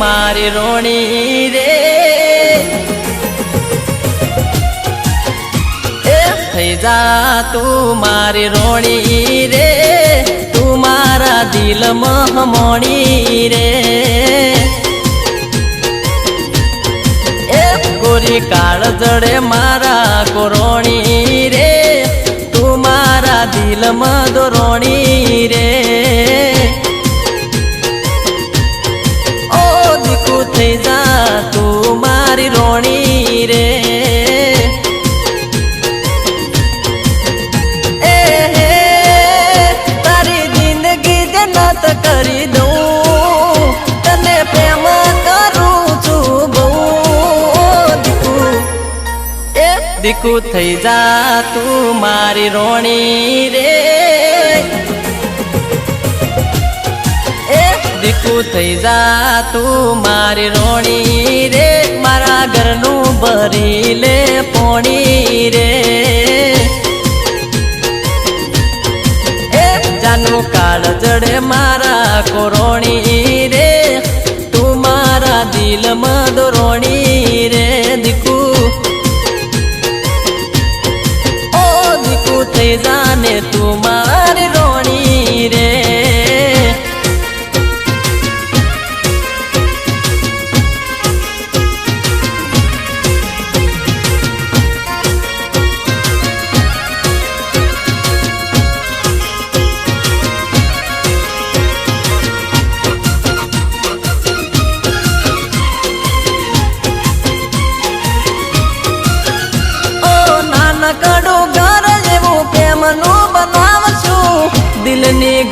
મારી રોણી રે. એ થઈ જા તું મારી રોણી રે. તું મારા દિલ મહમણી રે. એ ગોરી કાળ જડે મારા કોરોણી રે. તું મારા દિલ મદરોણી રે. દીકુ થઈ જા તું મારી રોણી રે. એ દીકુ થઈ જા તું મારી રોણી રે. મારા ઘરનું ભરી લે પોણી રે. એ જાનું કાળ જડે મારા કોરોણી રે. તું મારા દિલ મદરોણી જાને તું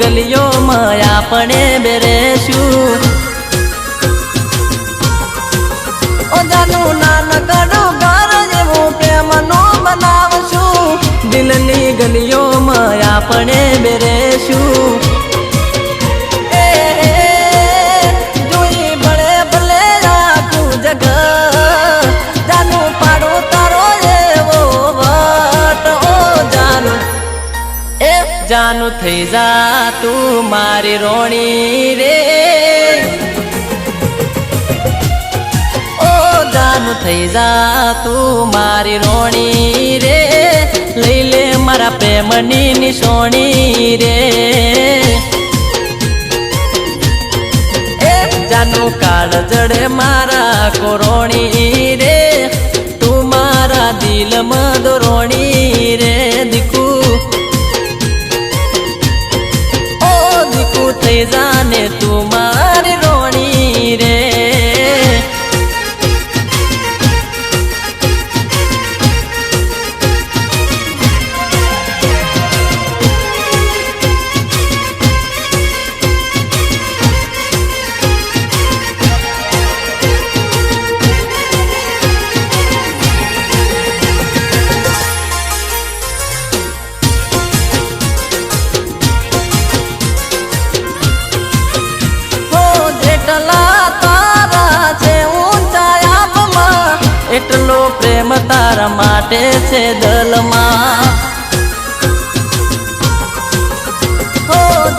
ગલીઓમાં આપણે બેરેશું. ઓ જાનું નાનકડું ઘર જેવું પ્રેમનું બનાવશું. દિલની ગલીઓમાં આપણે બેરેશું. જાનું થઈ જા તું મારી રોણી રે. ઓ, જાનું થઈ જા તું મારી રોણી રે. લઈ લે મારા પ્રેમની નિશોણી રે. એ જાનું કાળ જડે મારા કોરોણી રે. તું મારા દિલ મદરોણી જાને તું એટલો પ્રેમ તારા માટે છે દલમાં.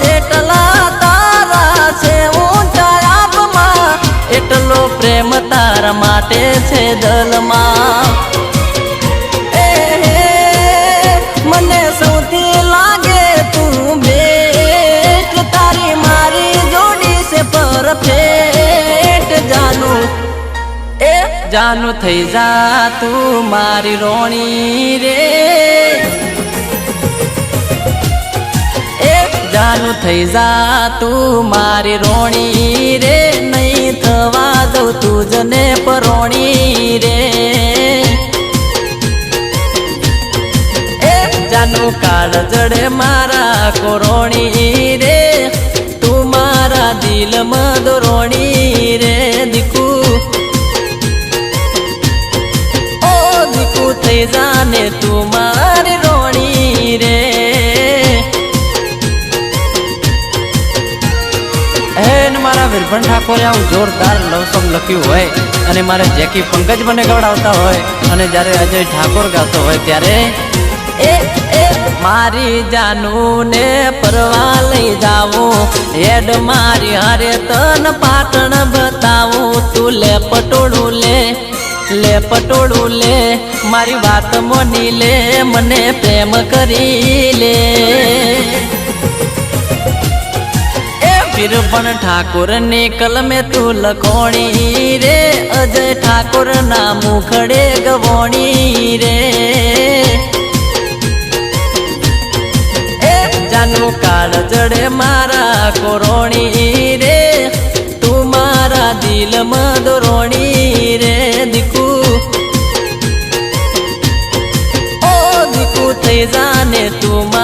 જેટલા તારા છે ઊંચા આપમાં, એટલો પ્રેમ તારા માટે છે દલમાં. એ મને સૌથી લાગે તું બે તારી મારી જોડી છે પરફેક્ટ. જાનું થઈ જા તું મારી રોણી રે. જાનું થઈ જા તું મારી રોણી રે. નહીં થવા દઉં તું જને પરોણી રે. જાનું કાળ જડે મારા કોરોણી રે. તું મારા દિલ મદરોણી રે. દીકુ થઈ જાને તું મારી રોણી રે. એન મારા વિરભણ ઠાકોરે આવું જોરદાર લવ સોંગ લખ્યું હોય અને મારે જેકી પંકજ મને ગવડાવતા હોય અને જ્યારે અજય ઠાકોર ગાતો હોય ત્યારે એ એ મારી જાનું ને પરવા લઈ જાવું. હેડ મારી હારે તન પાટણ બતાવું. તું લે પટોળું લે. લે, પટોળું લે, મારી વાત મોની લે, મને પ્રેમ કરી લે. એ વીરપણ ઠાકોર ને કલમે તું લખોણી રે, અજય ઠાકોર ના મુખડે ગવોણી રે. જાનું કાળ જડે મારા કોરોણી રે, તું મારા દિલ મદરો জানে তোমার